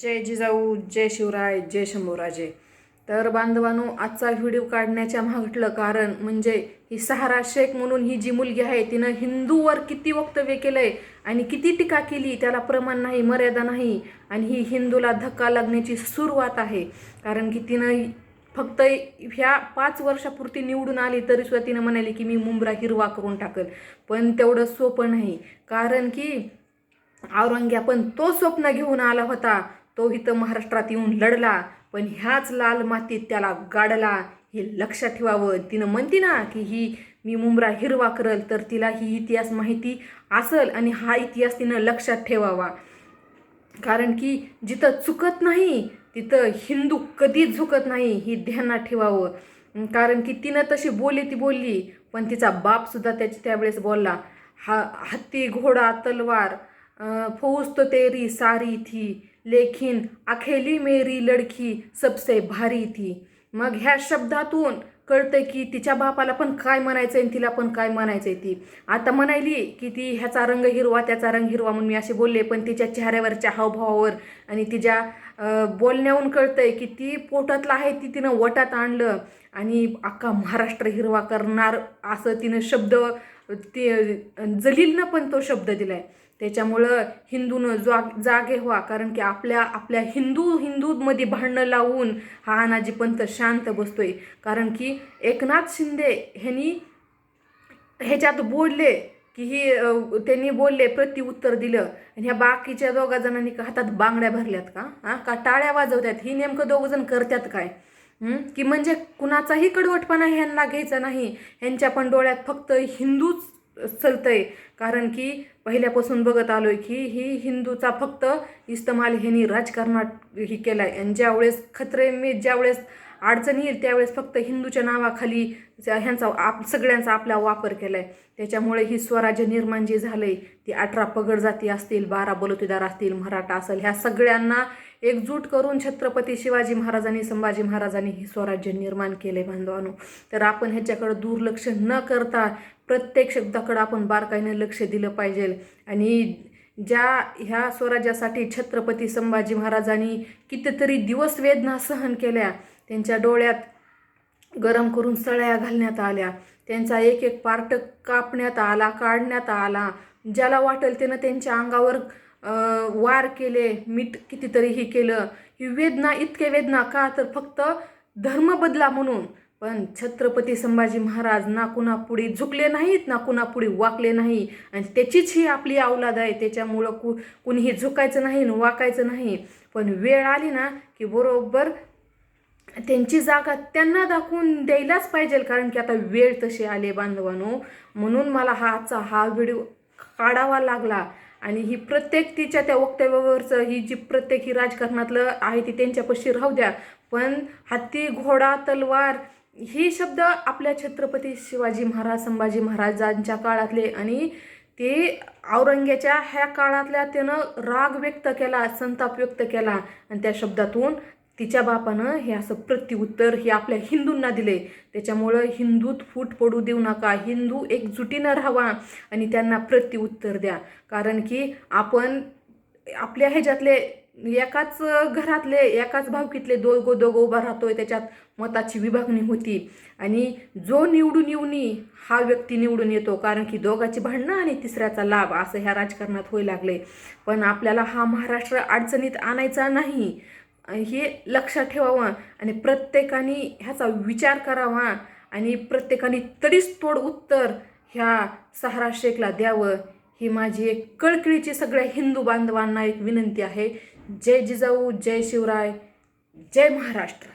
जय जिजाऊ जय शिवराय जय शंभूराजे. तर बांधवानो आजचा व्हिडिओ काढण्याच्या मागटलं कारण म्हणजे ही सहारा शेख म्हणून ही जी मुलगी आहे तिनं हिंदूवर किती वक्तव्य केलं आहे आणि किती टीका केली त्याला प्रमाण नाही मर्यादा नाही आणि ही हिंदूला धक्का लागण्याची सुरुवात आहे. कारण की तिनं फक्त ह्या पाच वर्षापुरती निवडून आली तरी सुद्धा तिनं म्हणाली की मी मुंबरा हिरवा करून टाकल. पण तेवढं सोपं नाही. कारण की औरंग्या पण तो स्वप्न घेऊन आला होता तो इथं महाराष्ट्रात येऊन लढला पण ह्याच लाल मातीत त्याला गाडला. हे लक्षात ठेवावं. तिनं म्हणते ना की ही मी मुंबरा हिरवा करल तर तिला ही इतिहास माहिती असल आणि हा इतिहास तिनं लक्षात ठेवावा. कारण की जिथं चुकत नाही तिथं हिंदू कधीच झुकत नाही ही ध्यानात ठेवावं. कारण की तिनं तशी बोलली ती बोलली पण तिचा बापसुद्धा त्याची त्यावेळेस बोलला हा हत्ती घोडा तलवार फौज तो तेरी सारी थी. लेकिन अखेली मेरी लडकी सबसे भारी थी मग ह्या शब्दातून कळतं की तिच्या बापाला पण काय म्हणायचं आणि तिला पण काय म्हणायचं आहे ती. आता म्हणायली की ती ह्याचा रंग हिरवा त्याचा रंग हिरवा म्हणून मी असे बोलले पण तिच्या चेहऱ्यावरच्या हावभावावर आणि तिच्या अं, बोलण्याहून कळतंय की ती पोटातलं आहे ती तिनं वटात आणलं आणि अख्खा महाराष्ट्र हिरवा करणार असं तिनं शब्द ती जलीलनं पण तो शब्द दिलाय. त्याच्यामुळं हिंदूनं जाग जागे व्हा. कारण की आपल्या आपल्या हिंदू हिंदूमध्ये भांडणं लावून हा अनाजी पंत शांत बसतोय. कारण की एकनाथ शिंदे ह्यांनी ह्याच्यात बोलले की ही त्यांनी बोलले प्रत्युत्तर दिलं. आणि ह्या बाकीच्या दोघा जणांनी का हातात बांगड्या भरल्यात का? हां? का टाळ्या वाजवतात ही नेमकं दोघं जण करतात काय? की म्हणजे कुणाचाही कडवटपणा ह्यांना घ्यायचा नाही. ह्यांच्या पण डोळ्यात फक्त हिंदूच चलतंय. कारण की पहिल्यापासून बघत आलो आहे की ही हिंदूचा फक्त इस्तमाल ह्यांनी राजकारणात ही केलाय. आणि ज्यावेळेस खत्रे मी ज्यावेळेस अडचण येईल त्यावेळेस फक्त हिंदूच्या नावाखाली ह्यांचा आप सगळ्यांचा आपला वापर केला आहे त्याच्यामुळे ही स्वराज्य निर्माण जे आहे ती अठरा पगड जाती असतील बारा बलुतेदार असतील मराठा असेल ह्या सगळ्यांना एकजूट करून छत्रपती शिवाजी महाराजांनी संभाजी महाराजांनी हे स्वराज्य निर्माण केले बांधवानो. तर आपण ह्याच्याकडं दुर्लक्ष न करता प्रत्येक शब्दाकडं आपण बारकाईनं लक्ष दिलं पाहिजे. आणि ज्या ह्या स्वराज्यासाठी छत्रपती संभाजी महाराजांनी कितीतरी दिवस वेदना सहन केल्या त्यांच्या डोळ्यात गरम करून सळ्या घालण्यात आल्या त्यांचा एक एक पार्ट कापण्यात आला काढण्यात आला. ज्याला वाटेल त्यानं त्यांच्या अंगावर वार केले मीठ कितीतरी हे केलं ही वेदना इतके वेदना का? तर फक्त धर्म बदला म्हणून. पण छत्रपती संभाजी महाराज ना कुणापुढे झुकले नाहीत ना कुणापुढे वाकले नाही. आणि त्याचीच ही आपली अवलाद आहे. त्याच्यामुळं कु कुणीही झुकायचं नाही आणि वाकायचं नाही. पण वेळ आली ना की बरोबर त्यांची जागा त्यांना दाखवून द्यायलाच पाहिजे. कारण की आता वेळ तशी आले बांधवानो. म्हणून मला हा आजचा हा व्हिडिओ काढावा लागला. आणि ही प्रत्येक तिच्या त्या वक्तव्यावरचं ही जी प्रत्येक ही राजकारणातलं आहे ती त्यांच्यापाशी राहू द्या. पण हत्ती घोडा तलवार ही शब्द आपल्या छत्रपती शिवाजी महाराज संभाजी महाराजांच्या काळातले आणि ते औरंग्याच्या ह्या काळातल्या त्यानं राग व्यक्त केला संताप व्यक्त केला. आणि त्या शब्दातून तिच्या बापानं हे असं प्रत्युत्तर हे आपल्या हिंदूंना दिले त्याच्यामुळं हिंदूत फूट पडू देऊ नका हिंदू एकजुटीनं राहावा आणि त्यांना प्रत्युत्तर द्या. कारण की आपण आपल्या ह्याच्यातले एकाच घरातले एकाच भावकीतले दोघो दोघं उभा राहतोय त्याच्यात मताची विभागणी होती. आणि जो निवडून येऊनी हा व्यक्ती निवडून येतो कारण की दोघाची भांडणं आणि तिसऱ्याचा लाभ असं ह्या राजकारणात होऊ लागले पण आपल्याला हा महाराष्ट्र अडचणीत आणायचा नाही. हे लक्षात ठेवावं आणि प्रत्येकाने ह्याचा विचार करावा आणि प्रत्येकाने तरीच तोड उत्तर ह्या सहारा शेखला द्यावं. ही माझी एक कळकळीची सगळ्या हिंदू बांधवांना एक विनंती आहे. जय जिजाऊ जय शिवराय जय महाराष्ट्र.